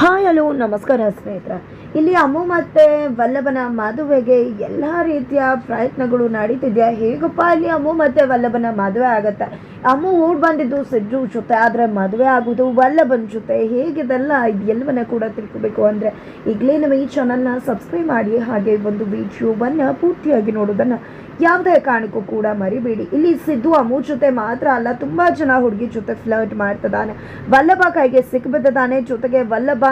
Hi, hello, ನಮಸ್ಕಾರ ಸ್ನೇಹಿತರೆ. ಇಲ್ಲಿ ಅಮ್ಮು ಮತ್ತು ವಲ್ಲಭನ ಮದುವೆಗೆ ಎಲ್ಲ ರೀತಿಯ ಪ್ರಯತ್ನಗಳು ನಡೀತಿದೆಯಾ? ಹೇಗಪ್ಪ ಇಲ್ಲಿ ಅಮ್ಮು ಮತ್ತು ವಲ್ಲಭನ ಮದುವೆ ಆಗುತ್ತೆ? ಅಮ್ಮು ಊರು ಬಂದಿದ್ದು ಸಜ್ಜು ಜೊತೆ, ಆದರೆ ಮದುವೆ ಆಗೋದು ವಲ್ಲಭನ ಜೊತೆ. ಹೇಗಿದೆಲ್ಲ ಇದೆಲ್ಲವನ್ನ ಕೂಡ ತಿಳ್ಕೊಬೇಕು ಅಂದರೆ ಈಗಲೇ ನಮ್ಮ ಈ ಚಾನಲ್ನ ಸಬ್ಸ್ಕ್ರೈಬ್ ಮಾಡಿ, ಹಾಗೆ ಒಂದು ವಿಡಿಯೋವನ್ನು ಪೂರ್ತಿಯಾಗಿ ನೋಡೋದನ್ನು ಯಾವುದೇ ಕಾರಣಕ್ಕೂ ಕೂಡ ಮರಿಬೇಡಿ. ಇಲ್ಲಿ ಸಿದ್ದು ಅಮ್ಮು ಜೊತೆ ಮಾತ್ರ ಅಲ್ಲ, ತುಂಬ ಜನ ಹುಡುಗಿ ಜೊತೆ ಫ್ಲರ್ಟ್ ಮಾಡ್ತಿದ್ದಾನೆ. ವಲ್ಲಭ ಕೈಗೆ ಸಿಕ್ಬಿದ್ದಾನೆ ಜೊತೆಗೆ ವಲ್ಲಭ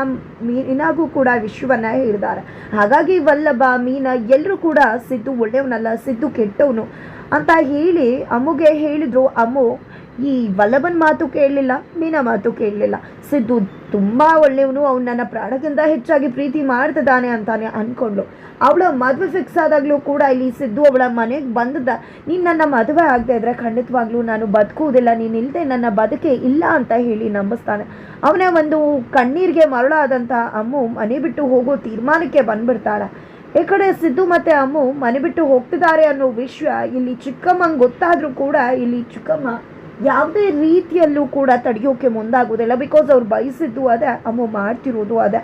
ಮೀನಾಗೂ ಕೂಡ ವಿಶ್ವವನ್ನ ಹಿಡಿದಾರೆ. ಹಾಗಾಗಿ ವಲ್ಲಭ, ಮೀನ ಎಲ್ಲರೂ ಕೂಡ ಸಿದ್ದು ಒಳ್ಳೆಯವನಲ್ಲ, ಸಿದ್ದು ಕೆಟ್ಟವನು ಅಂತ ಹೇಳಿ ಅಮ್ಮಗೆ ಹೇಳಿದ್ರು. ಅಮ್ಮು ಈ ವಲ್ಲಭನ ಮಾತು ಕೇಳಲಿಲ್ಲ, ಮೀನ ಮಾತು ಕೇಳಲಿಲ್ಲ. ಸಿದ್ದು ತುಂಬ ಒಳ್ಳೆಯವನು, ಅವ್ನು ನನ್ನ ಪ್ರಾಣಕ್ಕಿಂತ ಹೆಚ್ಚಾಗಿ ಪ್ರೀತಿ ಮಾಡ್ತಿದ್ದಾನೆ ಅಂತಾನೆ ಅಂದ್ಕೊಂಡು ಅವಳ ಮದುವೆ ಫಿಕ್ಸ್ ಆದಾಗಲೂ ಕೂಡ ಇಲ್ಲಿ ಸಿದ್ದು ಅವಳ ಮನೆಗೆ ಬಂದದ ನೀನು ನನ್ನ ಮದುವೆ ಆಗದೆ ಇದ್ರೆ ಖಂಡಿತವಾಗ್ಲೂ ನಾನು ಬದುಕುವುದಿಲ್ಲ, ನೀನು ಇಲ್ಲದೆ ನನ್ನ ಬದುಕೆ ಇಲ್ಲ ಅಂತ ಹೇಳಿ ನಂಬಿಸ್ತಾನೆ. ಅವನ ಒಂದು ಕಣ್ಣೀರಿಗೆ ಮರಳಾದಂಥ ಅಮ್ಮು ಮನೆ ಬಿಟ್ಟು ಹೋಗೋ ತೀರ್ಮಾನಕ್ಕೆ ಬಂದ್ಬಿಡ್ತಾಳೆ. ಈ ಕಡೆ ಸಿದ್ದು ಮತ್ತು ಅಮ್ಮು ಮನೆ ಬಿಟ್ಟು ಹೋಗ್ತಿದ್ದಾರೆ ಅನ್ನೋ ವಿಷಯ ಇಲ್ಲಿ ಚಿಕ್ಕಮ್ಮಂಗೆ ಗೊತ್ತಾದರೂ ಕೂಡ ಇಲ್ಲಿ ಚಿಕ್ಕಮ್ಮ ಯಾವುದೇ ರೀತಿಯಲ್ಲೂ ಕೂಡ ತಡೆಯೋಕೆ ಮುಂದಾಗುವುದಿಲ್ಲ. ಬಿಕಾಸ್ ಅವ್ರು ಬಯಸಿದ್ದು ಅದೇ, ಅಮ್ಮು ಮಾಡ್ತಿರೋದು ಅದೇ.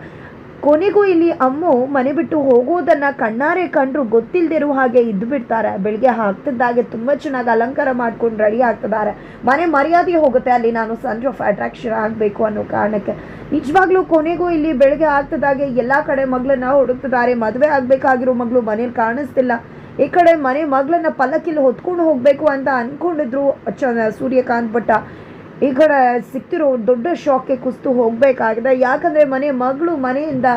ಕೊನೆಗೂ ಇಲ್ಲಿ ಅಮ್ಮು ಮನೆ ಬಿಟ್ಟು ಹೋಗೋದನ್ನು ಕಣ್ಣಾರೆ ಕಂಡ್ರು ಗೊತ್ತಿಲ್ಲದಿರೋ ಹಾಗೆ ಇದ್ದು ಬಿಡ್ತಾರೆ ಬೆಳಿಗ್ಗೆ ಹಾಕ್ತಿದ್ದಾಗೆ ತುಂಬ ಚೆನ್ನಾಗಿ ಅಲಂಕಾರ ಮಾಡ್ಕೊಂಡು ರೆಡಿ ಆಗ್ತಿದ್ದಾರೆ. ಮನೆ ಮರ್ಯಾದೆ ಹೋಗುತ್ತೆ ಅಲ್ಲಿ ನಾನು ಸೆಂಟ್ರ್ ಆಫ್ ಅಟ್ರಾಕ್ಷನ್ ಆಗಬೇಕು ಅನ್ನೋ ಕಾರಣಕ್ಕೆ. ನಿಜವಾಗ್ಲೂ ಕೊನೆಗೂ ಇಲ್ಲಿ ಬೆಳಿಗ್ಗೆ ಆಗ್ತಿದ್ದಾಗೆ ಎಲ್ಲ ಕಡೆ ಮಗಳನ್ನ ಹುಡುಕ್ತಿದ್ದಾರೆ. ಮದುವೆ ಆಗಬೇಕಾಗಿರೋ ಮಗಳು ಮನೇಲಿ ಕಾಣಿಸ್ತಿಲ್ಲ. ಈ ಕಡೆ ಮನೆ ಮಗಳನ್ನ ಪಲ್ಲಕ್ಕಿಲ್ಲಿ ಹೊತ್ಕೊಂಡು ಹೋಗಬೇಕು ಅಂತ ಅನ್ಕೊಂಡಿದ್ರು. ಚ ಸೂರ್ಯಕಾಂತ್ ಭಟ್ಟ ಈ ಕಡೆ ಸಿಕ್ತಿರೋ ದೊಡ್ಡ ಶಾಕ್ಗೆ ಕುಸ್ತು ಹೋಗಬೇಕಾಗಿದೆ. ಯಾಕಂದರೆ ಮನೆ ಮಗಳು ಮನೆಯಿಂದ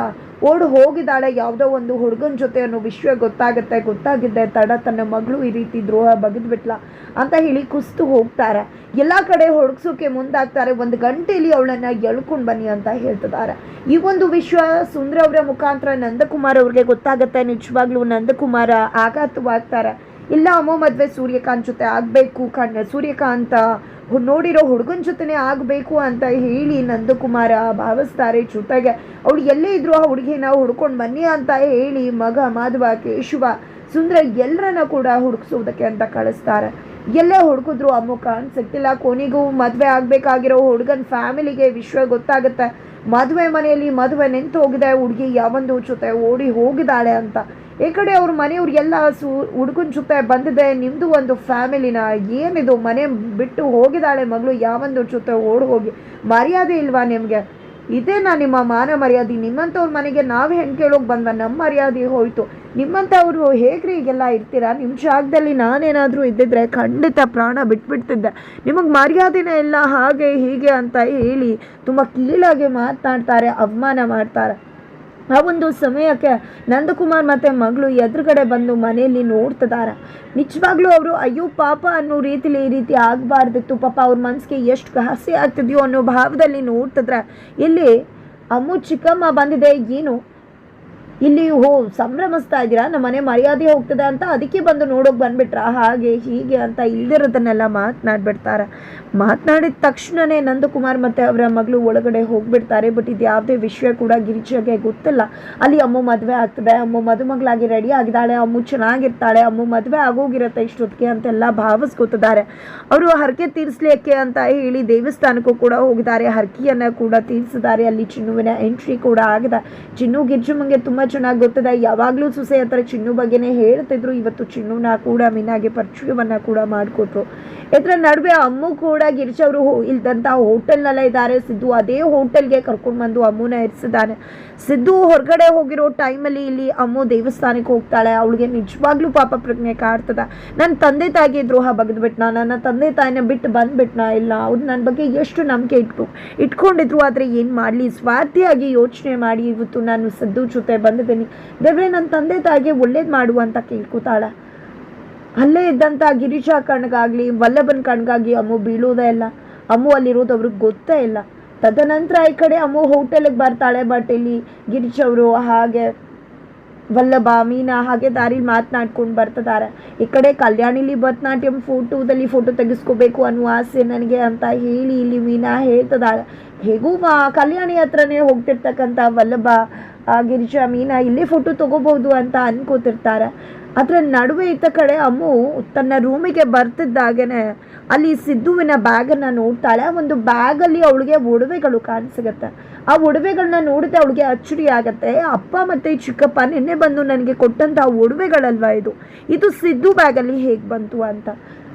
ಓಡ್ ಹೋಗಿದ್ದಾಳೆ, ಯಾವುದೋ ಒಂದು ಹುಡುಗನ ಜೊತೆ ಅನ್ನೋ ವಿಷಯ ಗೊತ್ತಾಗುತ್ತೆ. ಗೊತ್ತಾಗಿದ್ದೆ ತಡ, ತನ್ನ ಮಗಳು ಈ ರೀತಿ ದ್ರೋಹ ಬಗೆದ್ಬಿಟ್ಲ ಅಂತ ಹೇಳಿ ಕುಸ್ತು ಹೋಗ್ತಾರೆ. ಎಲ್ಲ ಕಡೆ ಹುಡುಗ್ಸೋಕೆ ಮುಂದಾಗ್ತಾರೆ. ಒಂದು ಗಂಟೆಯಲ್ಲಿ ಅವಳನ್ನ ಎಳ್ಕೊಂಡು ಬನ್ನಿ ಅಂತ ಹೇಳ್ತಿದ್ದಾರೆ. ಈ ಒಂದು ವಿಷಯ ಸುಂದ್ರ ಅವರ ಮುಖಾಂತರ ನಂದಕುಮಾರ್ ಅವ್ರಿಗೆ ಗೊತ್ತಾಗುತ್ತೆ. ನಿಜವಾಗ್ಲೂ ನಂದಕುಮಾರ ಆಘಾತವಾಗ್ತಾರೆ. ಇಲ್ಲ, ಅಮ್ಮ, ಮದುವೆ ಸೂರ್ಯಕಾಂತ್ ಜೊತೆ ಆಗಬೇಕು ಕಣ್ಣ. ಸೂರ್ಯಕಾಂತ ನೋಡಿರೋ ಹುಡುಗನ ಜೊತೆನೇ ಆಗಬೇಕು ಅಂತ ಹೇಳಿ ನಂದಕುಮಾರ ಭಾವಿಸ್ತಾರೆ ಜೊತೆಗೆ. ಅವಳು ಎಲ್ಲೇ ಇದ್ರು ಆ ಹುಡುಗಿನ ಹುಡ್ಕೊಂಡು ಬನ್ನಿ ಅಂತ ಹೇಳಿ ಮಗ ಮಾಧವ, ಕೇಶವ, ಸುಂದರ ಎಲ್ಲರನ್ನ ಕೂಡ ಹುಡುಕ್ಸೋದಕ್ಕೆ ಅಂತ ಕಳಿಸ್ತಾರೆ. ಎಲ್ಲೇ ಹುಡುಕಿದ್ರು ಅಮ್ಮ ಕಾಣ್ ಸಿಗ್ತಿಲ್ಲ ಕೊನೆಗೂ ಮದುವೆ ಆಗಬೇಕಾಗಿರೋ ಹುಡುಗನ ಫ್ಯಾಮಿಲಿಗೆ ವಿಶ್ವ ಗೊತ್ತಾಗುತ್ತೆ. ಮದುವೆ ಮನೆಯಲ್ಲಿ ಮದುವೆ ನಿಂತು ಹೋಗಿದೆ ಹುಡುಗಿ ಯಾವೊಂದು ಜೊತೆ ಓಡಿ ಹೋಗಿದ್ದಾಳೆ ಅಂತ. ಈ ಕಡೆ ಅವ್ರ ಮನೆಯವ್ರು ಎಲ್ಲ ಸು ಹುಡುಗನ ಜೊತೆ ಬಂದಿದೆ ನಿಮ್ಮದು ಒಂದು ಫ್ಯಾಮಿಲಿನ ಏನಿದು, ಮನೆ ಬಿಟ್ಟು ಹೋಗಿದ್ದಾಳೆ ಮಗಳು ಯಾವೊಂದು ಜೊತೆ ಓಡಿ ಹೋಗಿ. ಮರ್ಯಾದೆ ಇಲ್ವಾ ನಿಮಗೆ? ಇದೇನಾ ನಿಮ್ಮ ಮಾನ ಮರ್ಯಾದೆ? ನಿಮ್ಮಂಥವ್ರ ಮನೆಗೆ ನಾವು ಹೆಂಗೆ ಕೇಳೋಕೆ ಬಂದ ನಮ್ಮ ಮರ್ಯಾದೆ ಹೋಯಿತು. ನಿಮ್ಮಂಥವ್ರು ಹೇಗ್ರಿ ಈಗೆಲ್ಲ ಇರ್ತೀರಾ? ನಿಮ್ಮ ಜಾಗದಲ್ಲಿ ನಾನೇನಾದರೂ ಇದ್ದಿದ್ರೆ ಖಂಡಿತ ಪ್ರಾಣ ಬಿಟ್ಬಿಡ್ತಿದ್ದೆ. ನಿಮಗೆ ಮರ್ಯಾದೆನೇ ಇಲ್ಲ, ಹಾಗೆ ಹೀಗೆ ಅಂತ ಹೇಳಿ ತುಂಬ ಕೀಳಾಗಿ ಮಾತನಾಡ್ತಾರೆ, ಅವಮಾನ ಮಾಡ್ತಾರೆ. ಆ ಒಂದು ಸಮಯಕ್ಕೆ ನಂದಕುಮಾರ್ ಮತ್ತು ಮಗಳು ಎದುರುಗಡೆ ಬಂದು ಮನೆಯಲ್ಲಿ ನೋಡ್ತಿದ್ದಾರೆ. ನಿಜವಾಗ್ಲೂ ಅವರು, ಅಯ್ಯೋ, ಪಾಪ ಅನ್ನೋ ರೀತಿಲಿ ಈ ರೀತಿ ಆಗಬಾರ್ದಿತ್ತು. ಪಾಪ ಅವ್ರ ಮನಸ್ಸಿಗೆ ಎಷ್ಟು ಹಸಿ ಆಗ್ತಿದೆಯೋ ಅನ್ನೋ ಭಾವದಲ್ಲಿ ನೋಡ್ತಿದ್ರೆ, ಇಲ್ಲಿ ಅಮ್ಮು ಚಿಕ್ಕಮ್ಮ ಬಂದಿದೆ, ಏನು? ಇಲ್ಲಿ ಹೋ, ಸಂಭ್ರಮಿಸ್ತಾ ಇದ್ದೀರಾ ನಮ್ಮ ಮನೆ ಮರ್ಯಾದೆ ಹೋಗ್ತದೆ ಅಂತ ಅದಕ್ಕೆ ಬಂದು ನೋಡೋಕೆ ಬಂದ್ಬಿಟ್ರ? ಹಾಗೆ ಹೀಗೆ ಅಂತ ಇಲ್ದಿರೋದನ್ನೆಲ್ಲ ಮಾತನಾಡ್ಬಿಡ್ತಾರೆ? ಮಾತನಾಡಿದ ತಕ್ಷಣವೇ ನಂದಕುಮಾರ್ ಮತ್ತು ಅವರ ಮಗಳು ಒಳಗಡೆ ಹೋಗ್ಬಿಡ್ತಾರೆ, ಬಟ್ ಇದು ಯಾವುದೇ ವಿಷಯ ಕೂಡ ಗಿರಿಜಾಗೆ ಗೊತ್ತಿಲ್ಲ. ಅಲ್ಲಿ ಅಮ್ಮ ಮದುವೆ ಆಗ್ತದೆ, ಅಮ್ಮ ಮದುಮಗಳಾಗಿ ರೆಡಿ ಆಗಿದ್ದಾಳೆ, ಅಮ್ಮ ಚೆನ್ನಾಗಿರ್ತಾಳೆ, ಅಮ್ಮ ಮದುವೆ ಆಗೋಗಿರುತ್ತೆ ಇಷ್ಟೊತ್ತಿಗೆ ಅಂತೆಲ್ಲ ಭಾವಿಸ್ಕೊತಿದ್ದಾರೆ. ಅವರು ಹರಕೆ ತೀರಿಸ್ಲಿಕ್ಕೆ ಅಂತ ಹೇಳಿ ದೇವಸ್ಥಾನಕ್ಕೂ ಕೂಡ ಹೋಗಿದ್ದಾರೆ, ಹರಕೆಯನ್ನು ಕೂಡ ತೀರಿಸಿದ್ದಾರೆ. ಅಲ್ಲಿ ಚಿನ್ನುವಿನ ಎಂಟ್ರಿ ಕೂಡ ಆಗಿದೆ. ಚಿನ್ನು ಗಿರ್ಜಮ್ಮಂಗೆ ತುಂಬ ಚೆನ್ನಾಗಿ ಗೊತ್ತದೆ, ಯಾವಾಗಲೂ ಸುಸೆ ಹತ್ರ ಚಿನ್ನು ಬಗ್ಗೆನೇ ಹೇಳ್ತಿದ್ರು. ಇವತ್ತು ಚಿನ್ನುನ ಕೂಡ, ಮೀನಾಗೆ ಪರಿಚಯವನ್ನ ಕೂಡ ಮಾಡಿಕೊಟ್ರು. ಇದರ ನಡುವೆ ಅಮ್ಮು ಕೂಡ ಗಿರೀಶ್ ಅವರು ಇಲ್ದಂತ ಹೋಟೆಲ್ನಲ್ಲೇ ಇದ್ದಾರೆ ಸಿದ್ದು ಅದೇ ಹೋಟೆಲ್ಗೆ ಕರ್ಕೊಂಡು ಬಂದು ಅಮ್ಮುನ ಇರಿಸಿದ್ದಾನೆ. ಸಿದ್ದು ಹೊರಗಡೆ ಹೋಗಿರೋ ಟೈಮಲ್ಲಿ ಇಲ್ಲಿ ಅಮ್ಮು ದೇವಸ್ಥಾನಕ್ಕೆ ಹೋಗ್ತಾಳೆ. ಅವಳಿಗೆ ನಿಜವಾಗ್ಲೂ ಪಾಪ ಪ್ರಜ್ಞೆ ಕಾಡ್ತದ. ನನ್ನ ತಂದೆ ತಾಯಿಗೆ ದ್ರೋಹ ಬಗೆದ್ಬಿಟ್ನ, ನನ್ನ ತಂದೆ ತಾಯಿನ ಬಿಟ್ಟು ಬಂದ್ಬಿಟ್ನ ಇಲ್ಲ. ಅವ್ರು ನನ್ನ ಬಗ್ಗೆ ಎಷ್ಟು ನಂಬಿಕೆ ಇಟ್ಟು ಇಟ್ಕೊಂಡಿದ್ರು, ಆದರೆ ಏನು ಮಾಡಲಿ? ಸ್ವಾರ್ಥಿಯಾಗಿ ಯೋಚನೆ ಮಾಡಿ ಇವತ್ತು ನಾನು ಸಿದ್ದು ಜೊತೆ ಬಂದಿದ್ದೀನಿ ದೇವ್ರೆ, ನನ್ನ ತಂದೆ ತಾಯಿಗೆ ಒಳ್ಳೇದು ಮಾಡು ಅಂತ ಕೇಳ್ಕೊತಾಳೆ. ಅಲ್ಲೇ ಇದ್ದಂಥ ಗಿರೀಶ ಕಣ್ಗಾಗ್ಲಿ, ವಲ್ಲಭನ್ ಕಣ್ಗಾಗಿ ಅಮ್ಮು ಬೀಳೋದೇ ಇಲ್ಲ. ಅಮ್ಮು ಅಲ್ಲಿರೋದು ಅವ್ರಿಗೆ ಗೊತ್ತೇ ಇಲ್ಲ. ತದನಂತರ ಈ ಕಡೆ ಅಮ್ಮು ಹೋಟೆಲಿಗೆ ಬರ್ತಾಳೆ, ಬಟ್ ಇಲ್ಲಿ ಗಿರೀಶ್ ಅವರು ಹಾಗೆ ವಲ್ಲಭ, ಮೀನಾ ಹಾಗೆ ದಾರಿಲಿ ಮಾತನಾಡ್ಕೊಂಡು ಬರ್ತಿದ್ದಾರೆ ಈ ಕಡೆ ಕಲ್ಯಾಣಿಲಿ ಭರತನಾಟ್ಯಂ ಫೋಟೋದಲ್ಲಿ ಫೋಟೋ ತೆಗೆಸ್ಕೋಬೇಕು ಅನ್ನುವ ಆಸೆ ನನಗೆ ಅಂತ ಹೇಳಿ ಇಲ್ಲಿ ಮೀನಾ ಹೇಳ್ತಿದ್ದಾಳೆ ಹೇಗೂ ಕಲ್ಯಾಣಿ ಹತ್ರನೇ ಹೋಗ್ತಿರ್ತಕ್ಕಂಥ ವಲ್ಲಭ ಗಿರಿಜಾ ಮೀನಾ ಇಲ್ಲೇ ಫೋಟೋ ತಗೋಬಹುದು ಅಂತ ಅನ್ಕೋತಿರ್ತಾರೆ. ಅದರ ನಡುವೆ ಇದ್ದ ಕಡೆ ಅಮ್ಮು ತನ್ನ ರೂಮಿಗೆ ಬರ್ತಿದ್ದಾಗೇನೆ ಅಲ್ಲಿ ಸಿದ್ದುವಿನ ಬ್ಯಾಗನ್ನು ನೋಡ್ತಾಳೆ. ಒಂದು ಬ್ಯಾಗಲ್ಲಿ ಅವಳಿಗೆ ಒಡವೆಗಳು ಕಾಣಿಸಿಗುತ್ತೆ. ಆ ಒಡವೆಗಳನ್ನ ನೋಡಿದ್ರೆ ಅವಳಿಗೆ ಅಚ್ಚರಿ ಆಗುತ್ತೆ. ಅಪ್ಪ ಮತ್ತು ಚಿಕ್ಕಪ್ಪ ನಿನ್ನೆ ಬಂದು ನನಗೆ ಕೊಟ್ಟಂಥ ಒಡವೆಗಳಲ್ವಾ ಇದು? ಇದು ಸಿದ್ದು ಬ್ಯಾಗಲ್ಲಿ ಹೇಗೆ ಬಂತು ಅಂತ.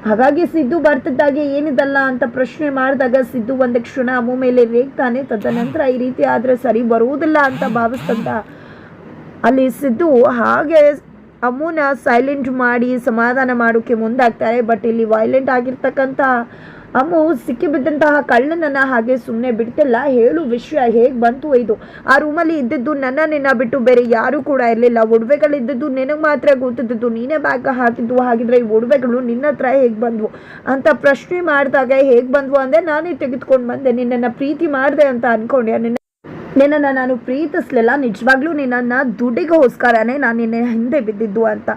ಹಾಗಾಗಿ ಸಿದ್ದು ಬರ್ತಿದ್ದಾಗೆ ಏನಿದಲ್ಲ ಅಂತ ಪ್ರಶ್ನೆ ಮಾಡಿದಾಗ ಸಿದ್ದು ಒಂದು ಕ್ಷಣ ಅಮ್ಮ ಮೇಲೆ ರೇಗ್ತಾನೆ, ತದನಂತರ ಈ ರೀತಿ ಆದರೆ ಸರಿ ಬರುವುದಿಲ್ಲ ಅಂತ ಭಾವಿಸ್ತಂತ ಅಲ್ಲಿ ಸಿದ್ದು ಹಾಗೆ ಅಮ್ಮನ ಸೈಲೆಂಟ್ ಮಾಡಿ ಸಮಾಧಾನ ಮಾಡೋಕ್ಕೆ ಮುಂದಾಗ್ತಾರೆ. ಬಟ್ ಇಲ್ಲಿ ವೈಲೆಂಟ್ ಆಗಿರ್ತಕ್ಕಂಥ ಅಮ್ಮು ಸಿಕ್ಕಿಬಿದ್ದಂತಹ ಕಳ್ಳನನ್ನ ಹಾಗೆ ಸುಮ್ಮನೆ ಬಿಡ್ತಿಲ್ಲ. ಹೇಳು ವಿಷಯ, ಹೇಗೆ ಬಂತು ಇದು? ಆ ರೂಮಲ್ಲಿ ಇದ್ದಿದ್ದು ನನ್ನ ನಿನ್ನ ಬಿಟ್ಟು ಬೇರೆ ಯಾರು ಕೂಡ ಇರಲಿಲ್ಲ. ಒಡವೆಗಳಿದ್ದದ್ದು ನಿನಗೆ ಮಾತ್ರ ಗೊತ್ತಿದ್ದದ್ದು. ನೀನೇ ಬ್ಯಾಗ್ ಹಾಕಿದ್ದು, ಹಾಗಿದ್ರೆ ಈ ಒಡವೆಗಳು ನಿನ್ನ ಹತ್ರ ಹೇಗೆ ಬಂದ್ವು? ಅಂತ ಪ್ರಶ್ನೆ ಮಾಡಿದಾಗ ಹೇಗೆ ಬಂದ್ವು ಅಂದರೆ ನಾನೇ ತೆಗೆದುಕೊಂಡು ಬಂದೆ. ನಿನ್ನನ್ನು ಪ್ರೀತಿ ಮಾಡಿದೆ ಅಂತ ಅನ್ಕೊಂಡೆ. ನಿನ್ನ ನಿನ್ನನ್ನು ನಾನು ಪ್ರೀತಿಸ್ಲಿಲ್ಲ. ನಿಜವಾಗ್ಲೂ ನಿನ್ನನ್ನು ದುಡ್ಡಿಗೋಸ್ಕರನೇ ನಾನು ನಿನ್ನೆ ಹಿಂದೆ ಬಿದ್ದಿದ್ದು ಅಂತ.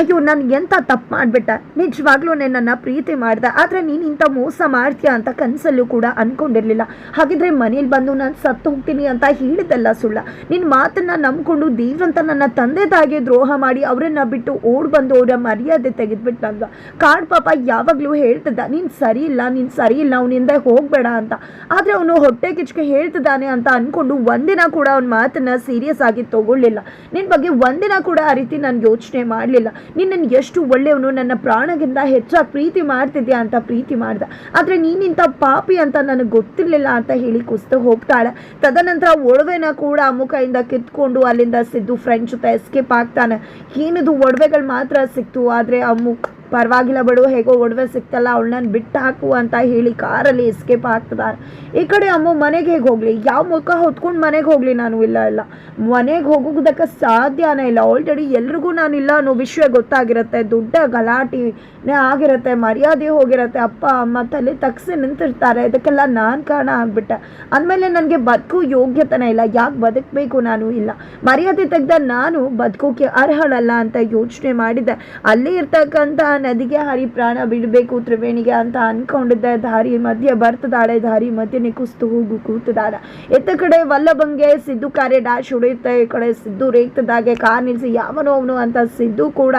ಅಯ್ಯೋ, ನಾನು ಎಂಥ ತಪ್ಪು ಮಾಡಿಬಿಟ್ಟೆ? ನಿಜವಾಗ್ಲೂ ನಿನ್ನನ್ನು ಪ್ರೀತಿ ಮಾಡಿದೆ. ಆದರೆ ನೀನು ಇಂಥ ಮೋಸ ಮಾಡ್ತೀಯ ಅಂತ ಕನಸಲ್ಲೂ ಕೂಡ ಅಂದ್ಕೊಂಡಿರಲಿಲ್ಲ ಹಾಗಿದ್ರೆ ಮನೇಲಿ ಬಂದು ನಾನು ಸತ್ತು ಹೋಗ್ತೀನಿ ಅಂತ ಹೇಳಿದ್ದೆಲ್ಲ ಸುಳ್ಳ? ನಿನ್ನ ಮಾತನ್ನು ನಂಬ್ಕೊಂಡು ದೇವ್ರಂತ ನನ್ನ ತಂದೆ ತಾಯಿಗೆ ದ್ರೋಹ ಮಾಡಿ ಅವರನ್ನು ಬಿಟ್ಟು ಓಡ್ ಬಂದು ಅವರ ಮರ್ಯಾದೆ ತೆಗೆದ್ಬಿಟ್ಟಂದ ಕಾಡ್ ಪಾಪ ಯಾವಾಗಲೂ ಹೇಳ್ತಿದ್ದ, ನೀನು ಸರಿ ಇಲ್ಲ, ನೀನು ಸರಿ ಇಲ್ಲ ಅವನಿಂದ ಹೋಗಬೇಡ ಅಂತ. ಆದರೆ ಅವನು ಹೊಟ್ಟೆ ಕಿಚ್ಕೆ ಹೇಳ್ತಿದ್ದಾನೆ ಅಂತ ಅಂದ್ಕೊಂಡು ಒಂದಿನ ಕೂಡ ಅವ್ನ ಮಾತನ್ನ ಸೀರಿಯಸ್ ಆಗಿ ತಗೊಳ್ಳಿಲ್ಲ. ನಿನ್ನ ಬಗ್ಗೆ ಒಂದಿನ ಕೂಡ ಆ ರೀತಿ ನಾನು ಯೋಚನೆ ಮಾಡಲಿಲ್ಲ. ನಿನ್ನನ್ನು ಎಷ್ಟು ಒಳ್ಳೆಯವನು, ನನ್ನ ಪ್ರಾಣಗಿಂತ ಹೆಚ್ಚಾಗಿ ಪ್ರೀತಿ ಮಾಡ್ತಿದ್ಯಾ ಅಂತ ಪ್ರೀತಿ ಮಾಡ್ದ. ಆದರೆ ನೀನಿಂತ ಪಾಪಿ ಅಂತ ನನಗೆ ಗೊತ್ತಿರಲಿಲ್ಲ ಅಂತ ಹೇಳಿ ಕುಸ್ತು ಹೋಗ್ತಾಳೆ. ತದನಂತರ ಒಡವೆನ ಕೂಡ ಮುಖದಿಂದ ಕಿತ್ಕೊಂಡು ಅಲ್ಲಿಂದ ಸಿದ್ದು ಫ್ರೆಂಡ್ ಜೊತೆ ಎಸ್ಕೇಪ್ ಆಗ್ತಾನೆ. ಏನಿದು ಒಡವೆಗಳು ಮಾತ್ರ ಸಿಕ್ತು, ಆದರೆ ಅಮ್ಮು ಪರವಾಗಿಲ್ಲ ಬಿಡು, ಹೇಗೋ ಒಡವೆ ಸಿಕ್ತಲ್ಲ, ಅವಳನ್ನ ಬಿಟ್ಟು ಹಾಕು ಅಂತ ಹೇಳಿ ಕಾರಲ್ಲಿ ಎಸ್ಕೇಪ್ ಆಗ್ತದಾರೆ ಈ ಕಡೆ ಅಮ್ಮ ಮನೆಗೆ ಹೇಗೆ ಹೋಗಲಿ? ಯಾವ ಮುಖ ಹೊತ್ಕೊಂಡು ಮನೆಗೆ ಹೋಗಲಿ ನಾನು? ಇಲ್ಲ ಇಲ್ಲ. ಮನೆಗೆ ಹೋಗೋದಕ್ಕೆ ಸಾಧ್ಯನೇ ಇಲ್ಲ. ಆಲ್ರೆಡಿ ಎಲ್ರಿಗೂ ನಾನು ಇಲ್ಲ ಅನ್ನೋ ವಿಷಯ ಗೊತ್ತಾಗಿರುತ್ತೆ. ದೊಡ್ಡ ಗಲಾಟಿನೇ ಆಗಿರುತ್ತೆ. ಮರ್ಯಾದೆ ಹೋಗಿರುತ್ತೆ. ಅಪ್ಪ, ಅಮ್ಮ ತಲೆ ತಗ್ಸಿ ನಿಂತಿರ್ತಾರೆ. ಇದಕ್ಕೆಲ್ಲ ನಾನು ಕಾರಣ ಆಗ್ಬಿಟ್ಟೆ. ಅಂದಮೇಲೆ ನನಗೆ ಬದುಕು ಯೋಗ್ಯತೆನೇ ಇಲ್ಲ. ಯಾಕೆ ಬದುಕಬೇಕು ನಾನು? ಇಲ್ಲ. ಮರ್ಯಾದೆ ತೆಗೆದ ನಾನು ಬದುಕೋಕೆ ಅರ್ಹಳಲ್ಲ ಅಂತ ಯೋಚನೆ ಮಾಡಿದ್ದೆ ಅಲ್ಲಿ ಇರ್ತಕ್ಕಂಥ ನದಿಗೆ ಹರಿ ಪ್ರಾಣ ಬಿಡಬೇಕು ತ್ರಿವೇಣಿಗೆ ಅಂತ ಅನ್ಕೊಂಡಿದ್ದೆ ದಾರಿ ಮಧ್ಯೆ ಬರ್ತದಾಳೆ, ದಾರಿ ಮಧ್ಯೆ ಕುಸ್ತು ಹೋಗು ಕೂತದಾಳ. ಎತ್ತ ಕಡೆ ವಲ್ಲಭಂಗೆ ಸಿದ್ದು ಕಾರ್ಯ ಡ್ಯಾಶ್ ಉಡಿಯುತ್ತೆ ಈ ಕಡೆ ಸಿದ್ದು ರೇಗ್ತದಾಗೆ ಕಾರ್ ನಿಲ್ಲಿಸಿ ಯಾವನೋ ಅವನು ಅಂತ ಸಿದ್ದು ಕೂಡ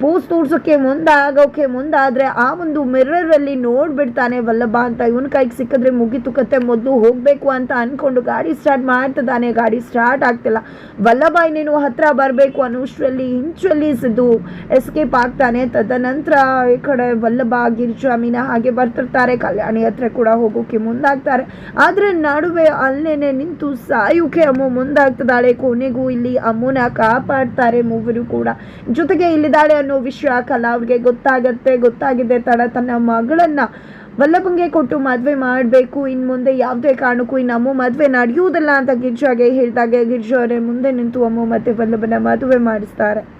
ಪೋಸ್ ತೋರ್ಸೋಕ್ಕೆ ಮುಂದಾಗೋಕೆ ಮುಂದಾದರೆ ಆ ಒಂದು ಮಿರರಲ್ಲಿ ನೋಡ್ಬಿಡ್ತಾನೆ ವಲ್ಲಭ ಅಂತ. ಇವನ ಕೈಗೆ ಸಿಕ್ಕಿದ್ರೆ ಮುಗಿತು ಕತೆ, ಮೊದಲು ಹೋಗಬೇಕು ಅಂತ ಅನ್ಕೊಂಡು ಗಾಡಿ ಸ್ಟಾರ್ಟ್ ಮಾಡ್ತಿದ್ದಾನೆ. ಗಾಡಿ ಸ್ಟಾರ್ಟ್ ಆಗ್ತಿಲ್ಲ. ವಲ್ಲಭ ಇನ್ನೇನು ಹತ್ರ ಬರಬೇಕು ಅನ್ನೋಷ್ಟರಲ್ಲಿ ಇಂಚಲ್ಲಿ ಸಿದ್ದು ಎಸ್ಕೇಪ್ ಆಗ್ತಾನೆ. ತದನಂತರ ಈ ಕಡೆ ವಲ್ಲಭ, ಗಿರಿಜಾ, ಅಮೀನ ಹಾಗೆ ಬರ್ತಿರ್ತಾರೆ. ಕಲ್ಯಾಣಿ ಹತ್ರ ಕೂಡ ಹೋಗೋಕೆ ಮುಂದಾಗ್ತಾರೆ. ಆದರೆ ನಡುವೆ ಅಲ್ಲೇನೆ ನಿಂತು ಸಾಯುಕೆ ಅಮ್ಮು ಮುಂದಾಗ್ತದಾಳೆ ಕೊನೆಗೂ ಇಲ್ಲಿ ಅಮ್ಮನ ಕಾಪಾಡ್ತಾರೆ ಮೂವರು ಕೂಡ. ಜೊತೆಗೆ ಇಲ್ಲಿದ್ದಾಳೆ ಅನ್ನೋ ವಿಷಯ ಕಲಾವ್ಗೆ ಗೊತ್ತಾಗತ್ತೆ, ಗೊತ್ತಾಗಿದೆ ತಡ ತನ್ನ ಮಗಳನ್ನ. ವಲ್ಲಭಂಗೆ ಕೊಟ್ಟು ಮದುವೆ ಮಾಡಬೇಕು ಇನ್ನು ಮುಂದೆ ಯಾವುದೇ ಕಾರಣಕ್ಕೂ ಇನ್ನು ಅಮ್ಮ ಮದುವೆ ನಡೆಯುವುದಿಲ್ಲ ಅಂತ ಗಿರ್ಜಾಗೆ ಹೇಳಿದಾಗ. ಗಿರ್ಜಾ ಅವರೇ ಮುಂದೆ ನಿಂತು ಅಮ್ಮ ಮತ್ತೆ ವಲ್ಲಭನ ಮದುವೆ ಮಾಡಿಸ್ತಾರೆ.